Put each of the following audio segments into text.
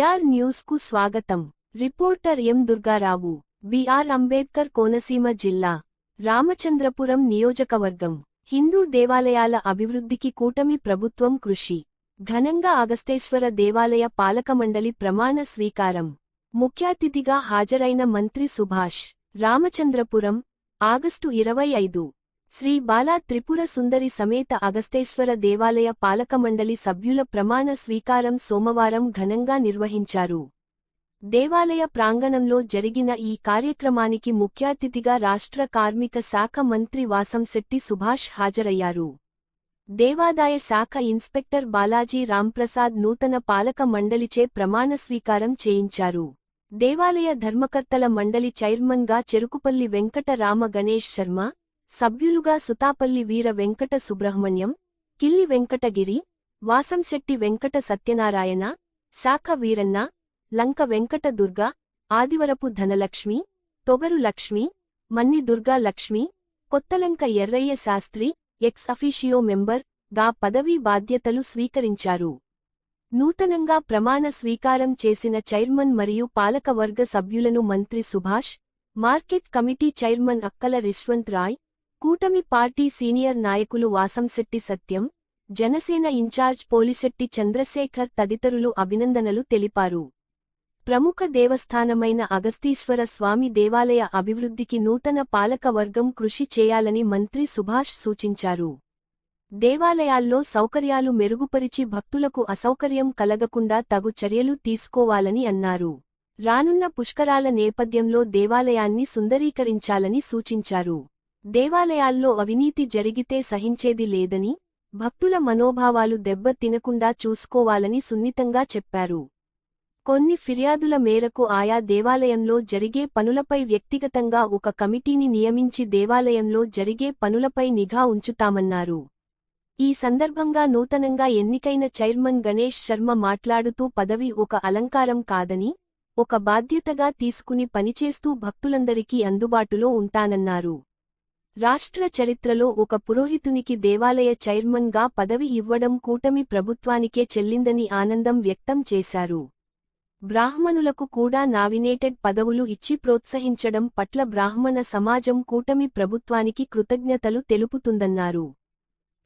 AR న్యూస్కు స్వాగతం. Reporter M Durgarao BR Ambedkar Konaseema జిల్లా రామచంద్రపురం నియోజకవర్గం హిందూ దేవాలయాల అభివృద్ధికి కూటమి ప్రభుత్వం కృషి. ఘనంగా అగస్తేశ్వర దేవాలయ పాలకమండలి ప్రమాణ స్వీకారం. ముఖ్యాతిథిగా హాజరైన మంత్రి సుభాష్ రామచంద్రపురం ఆగస్టు ఇరవై ఐదు శ్రీ బాలా త్రిపుర సుందరి సమేత అగస్తేశ్వర దేవాలయ పాలకమండలి సభ్యుల ప్రమాణ స్వీకారం సోమవారం ఘనంగా నిర్వహించారు. దేవాలయ ప్రాంగణంలో జరిగిన ఈ కార్యక్రమానికి ముఖ్యాతిథిగా రాష్ట్ర కార్మిక శాఖ మంత్రి వాసంశెట్టి సుభాష్ హాజరయ్యారు. దేవాదాయ శాఖ ఇన్స్పెక్టర్ బాలాజీ రాంప్రసాద్ నూతన పాలక మండలిచే ప్రమాణ స్వీకారం చేయించారు. దేవాలయ ధర్మకర్తల మండలి చైర్మన్గా చెరుకుపల్లి వెంకట రామ గణేష్ శర్మ సభ్యులుగా సుతాపల్లి వీర వెంకట సుబ్రహ్మణ్యం కిల్లి వెంకటగిరి వాసంశెట్టి వెంకట సత్యనారాయణ శాఖ వీరన్న లంక వెంకట దుర్గ ఆదివరపు ధనలక్ష్మి తొగరు లక్ష్మి మన్ని దుర్గా లక్ష్మి కొత్తలంక ఎర్రయ్య శాస్త్రి ఎక్స్ అఫీషియో మెంబర్గా పదవీ బాధ్యతలు స్వీకరించారు. నూతనంగా ప్రమాణ స్వీకారం చేసిన చైర్మన్ మరియు పాలకవర్గ సభ్యులను మంత్రి సుభాష్ మార్కెట్ కమిటీ చైర్మన్ అక్కల రిష్వంత్ రాయ్ కూటమి పార్టీ సీనియర్ నాయకులు వాసంశెట్టి సత్యం జనసేన ఇన్ఛార్జ్ పోలిశెట్టి చంద్రశేఖర్ తదితరులు అభినందనలు తెలిపారు. ప్రముఖ దేవస్థానమైన అగస్తీశ్వర స్వామి దేవాలయ అభివృద్ధికి నూతన పాలకవర్గం కృషి చేయాలని మంత్రి సుభాష్ సూచించారు. దేవాలయాల్లో సౌకర్యాలు మెరుగుపరిచి భక్తులకు అసౌకర్యం కలగకుండా తగు చర్యలు తీసుకోవాలని అన్నారు. రానున్న పుష్కరాల నేపథ్యంలో దేవాలయాన్ని సుందరీకరించాలని సూచించారు. దేవాలయాల్లో అవినీతి జరిగితే సహించేది లేదని భక్తుల మనోభావాలు దెబ్బ తినకుండా చూసుకోవాలని సున్నితంగా చెప్పారు. కొన్ని ఫిర్యాదుల మేరకు ఆయా దేవాలయంలో జరిగే పనులపై వ్యక్తిగతంగా ఒక కమిటీని నియమించి దేవాలయంలో జరిగే పనులపై నిఘా ఉంచుతామన్నారు. ఈ సందర్భంగా నూతనంగా ఎన్నికైన చైర్మన్ గణేష్ శర్మ మాట్లాడుతూ పదవి ఒక అలంకారం కాదని ఒక బాధ్యతగా తీసుకుని పనిచేస్తూ భక్తులందరికీ అందుబాటులో ఉంటానన్నారు. రాష్ట్ర చరిత్రలో ఒక పురోహితునికి దేవాలయ చైర్మన్గా పదవి ఇవ్వడం కూటమి ప్రభుత్వానికే చెల్లిందని ఆనందం వ్యక్తం చేశారు. బ్రాహ్మణులకు కూడా నామినేటెడ్ పదవులు ఇచ్చి ప్రోత్సహించడం పట్ల బ్రాహ్మణ సమాజం కూటమి ప్రభుత్వానికి కృతజ్ఞతలు తెలుపుతుందన్నారు.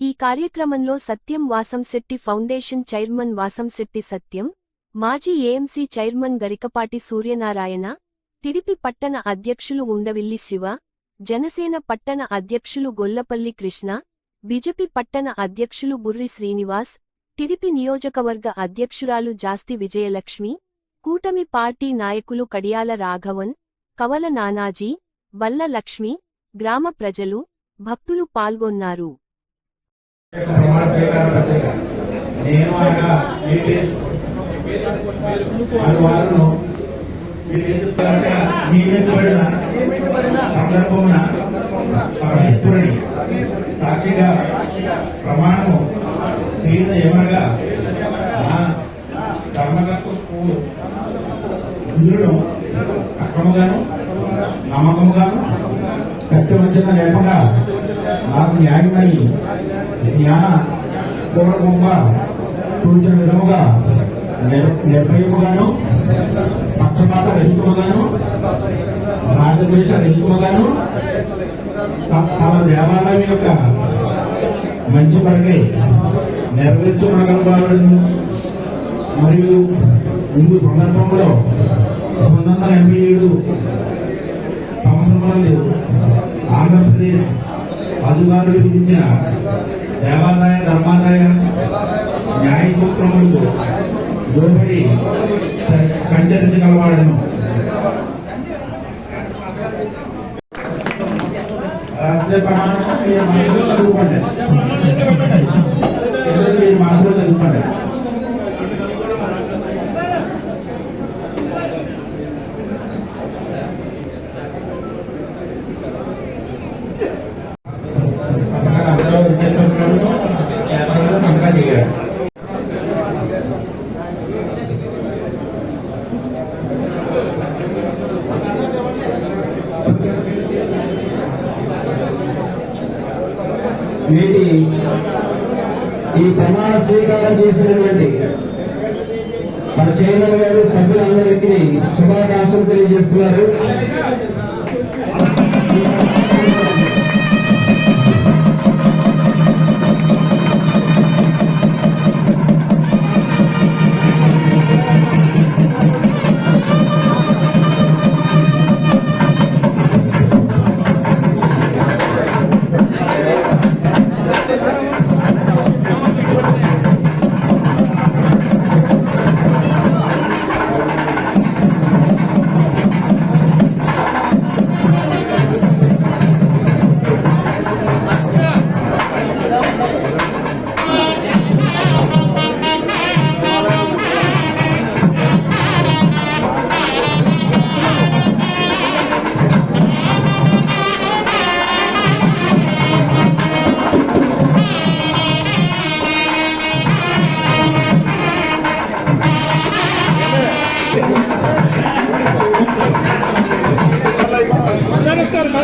ఈ కార్యక్రమంలో సత్యం వాసంశెట్టి ఫౌండేషన్ చైర్మన్ వాసంశెట్టి సత్యం మాజీ AMC chairman Garikapati Suryanarayana TDP పట్టణ అధ్యక్షులు ఉండవిల్లి శివ జనసేన పట్టణ అధ్యక్షులు గొల్లపల్లి కృష్ణ బిజెపి పట్టణ అధ్యక్షులు బుర్రి శ్రీనివాస్ టిడిపి నియోజకవర్గ అధ్యక్షురాలు జాస్తి విజయలక్ష్మి కూటమి పార్టీ నాయకులు కడియాల రాఘవన్ కవల నానాజీ బల్ల లక్ష్మి గ్రామ ప్రజలు భక్తులు పాల్గొన్నారు. నేను నియమించబడిన సందర్భమున పరమేశ్వరుని సాక్షిగా ప్రమాణము చేయన ఏమనగా నా ఇంద్రుడు అక్రమగాను నమ్మకముగాను సత్యవంచన లేకుండా నాకు న్యాయమని జ్ఞాన పూర్వకంగా సూచన విధముగా నిర్భయముగాను పక్షపాత రహితముగాను రాజద్వేష రహితముగాను తమ దేవాలయం యొక్క మంచి పనిని నెరవేర్చుకోగలగలను మరియు ఇందు సందర్భంలో పంతొమ్మిది వందల ఎనభై ఏడు సంవత్సరం ఆంధ్రప్రదేశ్ అధికారులు విధించిన దేవాదాయ ధర్మాదాయ న్యాయ సూత్రములకు లోబడి సంచరించగలవాడను రాష్ట్ర ప్రమాణం మీరు మనసులో చదువుకోండి. మీరు మనసులో చదువుకోండి. ఈ ప్రమాణ స్వీకారం చేసినటువంటి మన చైర్మన్ గారు సభ్యులందరికీ శుభాకాంక్షలు తెలియజేస్తున్నారు.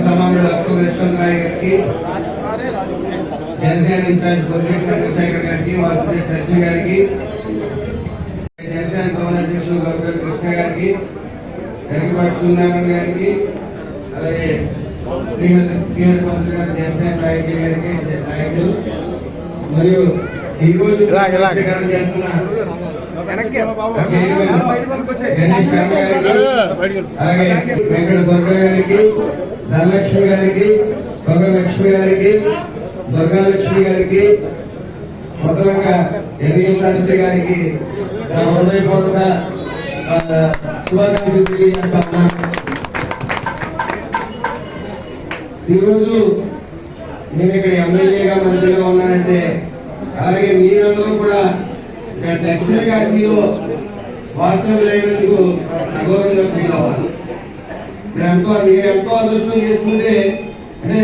సమానుడు అక్కు విశ్వనాయ్ గారికి జనసేన ఇన్ఛార్జ్ బొజ్జెట్ చంద్రశేఖర్ గారికి వాసుదేవ్ శశి గారికి జనసేన భవన అధ్యక్షులు గౌరవ కృష్ణ గారికి గరికపాటి సూర్యనారాయణ గారికి అలాగే శ్రీమతి శ్రీహరి మంత్రి గారు జనసేన నాయకులు గారికి జ- నాయకులు మరియు ఈ రోజు అలాగే వెంకట దుర్గ గారికి ధనలక్ష్మి గారికి లక్ష్మి గారికి దుర్గాలక్ష్మి గారికి మొదలంగా ఎన్ఎస్ శాస్త్రి గారికి నా హృదయపూర్వక శుభాకాంక్షలు తెలియజేస్తా ఉన్నాను ఈరోజు నేను ఇక్కడ ఎమ్మెల్యేగా మంత్రిగా ఉన్నానంటే అలాగే మీరందరూ కూడా ఇక్కడ దక్షిణ కాశీలో వాస్తవ్యులైనందుకు సగౌరవంగా ఫీల్ అవ్వాలి మీరు ఎంతో మీరు ఎంతో అదృష్టం చేసుకుంటే అంటే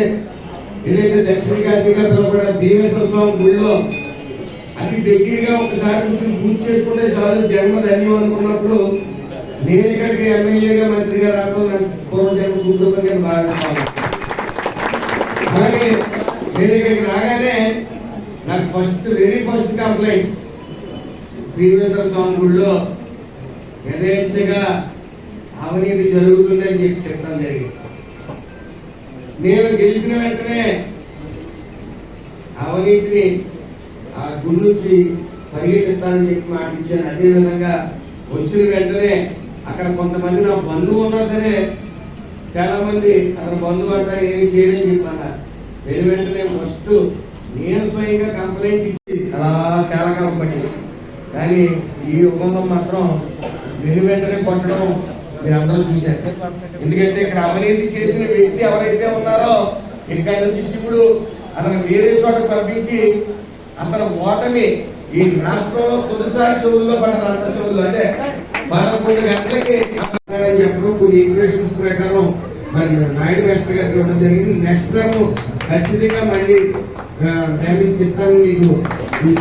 ఏదైతే దక్షిణ కాశీగా పిలువబడిన భీమేశ్వర స్వామి గుడిలో అతి దగ్గరగా ఒకసారి కూర్చొని పూజ చేసుకుంటే చాలు జన్మ ధన్యం అనుకున్నప్పుడు నేను ఇక్కడికి ఎమ్మెల్యేగా మంత్రిగా రావడం నాకు పూర్వజన్మ సుకృతంగా భావిస్తాను అలాగే నేను ఇక్కడికి రాగానే నాకు first very first complaint Bhimeswara Swamy గుడిలో యథేచ్ఛగా అవినీతి జరుగుతుందని చెప్పి చెప్పడం జరిగింది. నేను గెలిచిన వెంటనే అవినీతిని ఆ గుడి నుంచి పరిగెట్టిస్తానని చెప్పి మాట ఇచ్చాను. అదేవిధంగా వచ్చిన వెంటనే అక్కడ కొంతమంది నా బంధువు ఉన్నా సరే చాలా మంది బంధువు అంటారు ఏమి చేయడం చెప్పి అన్నారు. వెళ్ళి వెంటనే ఫస్ట్ నేను స్వయంగా కంప్లైంట్ ఇచ్చి అలా చాలా కాలం పట్టింది. కానీ ఈ ఒప్పందం మాత్రం వెను వెంటనే కొట్టడం మీరు అందరూ చూశారు. ఎందుకంటే ఇక్కడ అవినీతి చేసిన వ్యక్తి ఎవరైతే ఉన్నారో ఇక్కడ నుంచి శివుడు అతను వేరే చోట పంపించి అతను ఓటమి ఈ రాష్ట్రంలో తొలిసారి చెవుల్లో పడిన అంత చెవుల్లో అంటే పదకొండు గంటలకి అని చెప్పడం కొన్ని ఈక్వేషన్స్ ప్రకారం మరి నాయుడు మాస్టర్ గారికి ఇవ్వడం జరిగింది. నెక్స్ట్ టైం ఖచ్చితంగా మళ్ళీ డ్యామేజ్ ఇస్తాను మీకు. ఈ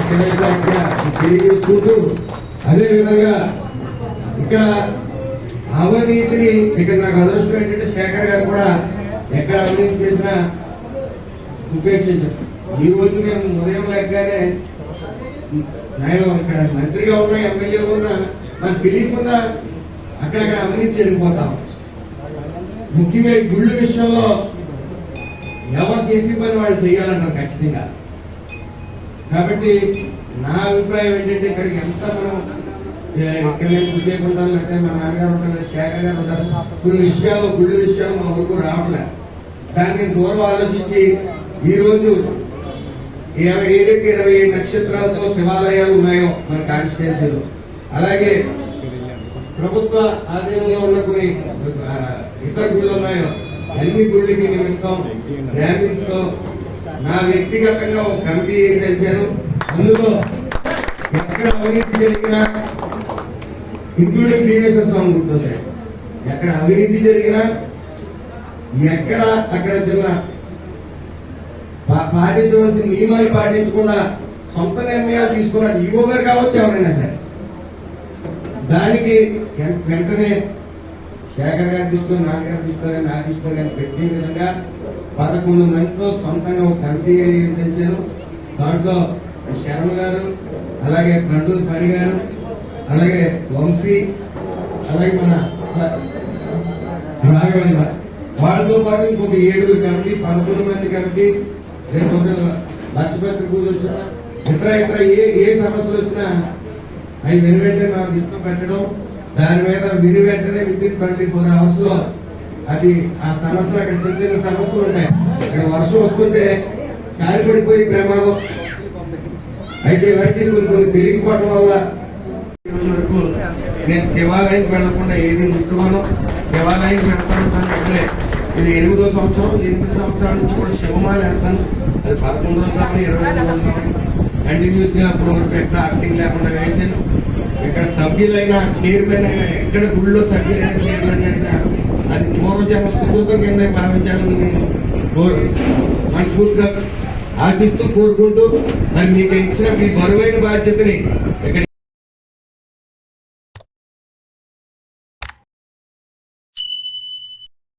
అదేవిధంగా తెలియజేసుకుంటూ అదే ఇక్కడ అవినీతిని ఇక్కడ నాకు అదృష్టం ఏంటంటే శేఖర్ గారు కూడా ఎక్కడ అవినీతి చేసినా ఉపేక్షించారు. ఈ రోజు నేను ఉదయం లెక్కగానే నేను ఇక్కడ మంత్రిగా ఉన్నా ఎమ్మెల్యేగా ఉన్నా నాకు తెలియకుండా అక్కడక్కడ అవినీతి జరిగిపోతాం ముఖ్యంగా గుళ్ళు విషయంలో ఎవరు చేసే పని వాళ్ళు చేయాలంటారు ఖచ్చితంగా. కాబట్టి నా అభిప్రాయం ఏంటంటే ఇక్కడికి ఎంత మనం ఇక్కడ నేను చూసేపు ఉంటాను లేకపోతే మా నాన్నగారు ఉంటారు శేఖర్ గారు ఉంటారు కొన్ని విషయాలు గుళ్ళు విషయాలు మా ఊరుకు రావట్లే. దాన్ని దూరం ఆలోచించి ఈరోజు ఇరవై ఏడుకి ఇరవై ఏడు నక్షత్రాలతో శివాలయాలు ఉన్నాయో మన కాన్స్టిట్యున్సీలో. అలాగే ప్రభుత్వ ఆధీనంలో ఉన్న కొన్ని ఇతర గుళ్ళు ఉన్నాయో అన్ని గుళ్ళకి నిమిత్తం ర్యామిన్స్తో నా వ్యక్తిగతంగా ఒక కమిటీ తెచ్చాను అందులో ఎక్కడ అవినీతి జరిగినా ఇంక్లూడింగ్ ప్రీవియస్ సాంగ్ గుర్తొస్తాయి. ఎక్కడ అవినీతి జరిగినా ఎక్కడ అక్కడ చిన్న పాటించవలసిన నియమాలు పాటించకుండా సొంత నిర్ణయాలు తీసుకున్న ఈవో గారు కావచ్చు ఎవరైనా సరే. దానికి వెంటనే శేఖర్ గారి దృష్టిలో నాన్నగారు దృష్టిలో నా దృష్టిలో కానీ పెట్టే విధంగా పదకొండు మందితో సొంతంగా ఒక కమిటీ చేశాను దాంట్లో శర్మ గారు అలాగే పండు పని గారు అలాగే వంశీ అలాగే మన రాఘవేంద్ర వాళ్ళతో పాటు ఇంకొక ఏడుగురు కమిటీ పదకొండు మంది కమిటీ రేపు పొద్దున్న పూజ వచ్చినా ఇతర ఇతర ఏ ఏ సమస్యలు వచ్చినా అవి విని మనం దృష్టిలో పెట్టడం. దాని మీద విని వెంటనే విత్ ఇన్ ట్వంటీ ఫోర్ అవర్స్లో అది ఆ సమస్యలు అక్కడ చిన్న చిన్న సమస్యలు ఉంటాయి. అక్కడ వర్షం వస్తుంటే కాలిపడిపోయి ప్రమాదం. అయితే ఇవన్నీ కొన్ని కొన్ని తెలియకపోవడం వల్ల వరకు నేను శివాలయానికి వెళ్ళకుండా ఏది ముట్టుకోను. శివాలయానికి వెళ్తాను అంటే ఇది ఎనిమిదో సంవత్సరం ఎనిమిది సంవత్సరాల నుంచి కూడా శివమాల వేస్తాను. అది పదకొండు రోజులు కానీ ఇరవై రోజులు కానీ కంటిన్యూస్గా అప్పుడు వరకు యాక్టింగ్ లేకుండా వేసాను ఇక్కడ సభ్యులైన చైర్మన్ అయినా ఎక్కడ గుళ్ళో సభ్యులైన చైర్మన్ అయినా అది పూర్వజన్మ సుభూతం కింద భావించాలని నేను కోరు మనస్ఫూర్తిగా ఆశిస్తూ కోరుకుంటూ మరి మీకు ఇచ్చిన మీ బరువైన బాధ్యతని